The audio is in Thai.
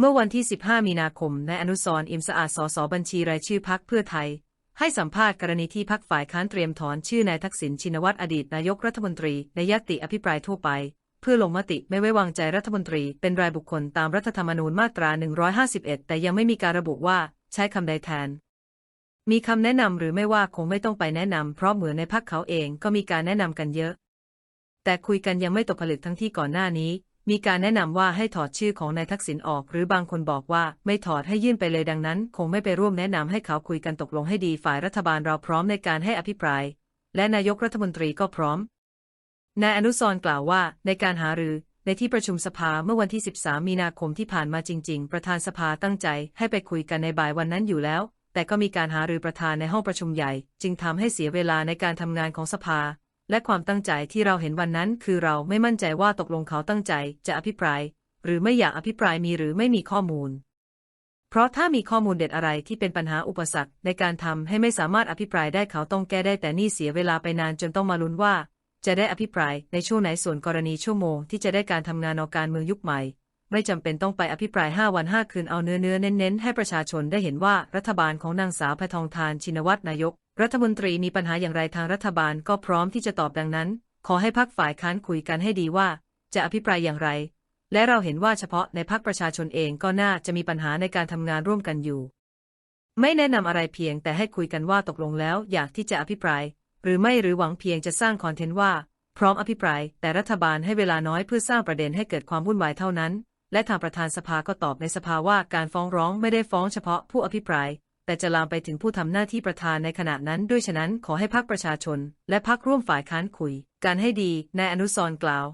เมื่อวันที่ 15 มีนาคมนายอนุสรอิมสะอาดสสบัญชีรายชื่อพักเพื่อไทย ให้สัมภาษณ์กรณีที่พักฝ่ายค้านเตรียมถอนชื่อนายทักษิณชินวัตรอดีตนายกรัฐมนตรีในยติอภิปรายทั่วไป เพื่อลงมติไม่ไว้วางใจรัฐมนตรีเป็นรายบุคคลตามรัฐธรรมนูญมาตรา 151 แต่ยังไม่มีการระบุว่าใช้คำใดแทน มีคำแนะนำหรือไม่ว่าคงไม่ต้องไปแนะนำเพราะเหมือนในพักเขาเองก็มีการแนะนำกันเยอะ แต่คุยกันยังไม่ตกผลึกทั้งที่ก่อนหน้านี้ มีการแนะนำว่าให้ถอดชื่อของนายทักษิณออก หรือบางคนบอกว่าไม่ถอดให้ยื่นไปเลยดังนั้น คงไม่ไปร่วมแนะนำให้เขาคุยกันตกลงให้ดีฝ่ายรัฐบาลเราพร้อมในการให้อภิปราย และนายกรัฐมนตรีก็พร้อมนายอนุสรกล่าวว่าในการหารือในที่ประชุมสภาเมื่อวันที่ 13 มีนาคมที่ผ่านมาจริง ๆ ประธานสภาตั้งใจให้ไปคุยกันในบ่ายวันนั้นอยู่แล้ว แต่ก็มีการหารือประธานในห้องประชุมใหญ่ จึงทำให้เสียเวลาในการทำงานของสภา และความตั้งใจที่เราเห็นวันนั้น คือเราไม่มั่นใจว่าตกลงเขาตั้งใจจะอภิปราย หรือไม่อยากอภิปรายมีหรือไม่มีข้อมูล เพราะถ้ามีข้อมูลเด็ดอะไรที่เป็นปัญหาอุปสรรคในการทำให้ไม่สามารถอภิปรายได้เขาต้องแก้ได้แต่นี่เสียเวลาไปนานจนต้องมาลุ้นว่า จะได้อภิปรายในช่วงไหนส่วนกรณีชั่วโมงที่จะได้การทำงานเอาการเมืองยุคใหม่ ไม่จำเป็นต้องไปอภิปราย 5 วัน 5 คืนเอาเนื้อเนื้อเน้นๆ ให้ประชาชนได้เห็นว่ารัฐบาลของนางสาวแพทองทานชินวัตรนายก รัฐมนตรีมีปัญหาอย่างไรทางรัฐบาลก็พร้อมที่จะตอบดังนั้น ขอให้พักฝ่ายค้านคุยกันให้ดีว่า จะอภิปรายอย่างไร และเราเห็นว่าเฉพาะในพักประชาชนเองก็น่าจะมีปัญหาในการทำงานร่วมกันอยู่ ไม่แนะนำอะไรเพียงแต่ให้คุยกันว่าตกลงแล้วอยากที่จะอภิปราย หรือไม่หรือหวังเพียงจะสร้างคอนเทนต์ว่า พร้อมอภิปราย แต่รัฐบาลให้เวลาน้อยเพื่อสร้างประเด็นให้เกิดความวุ่นวายเท่านั้น และทางประธานสภาก็ตอบในสภาว่าการฟ้องร้องไม่ได้ฟ้องเฉพาะผู้อภิปราย แต่จะลามไปถึงผู้ทำหน้าที่ประธานในขณะนั้น ด้วยฉะนั้นขอให้พักประชาชน และพักร่วมฝ่ายค้านคุย กันให้ดีนายอนุสรณ์กล่าว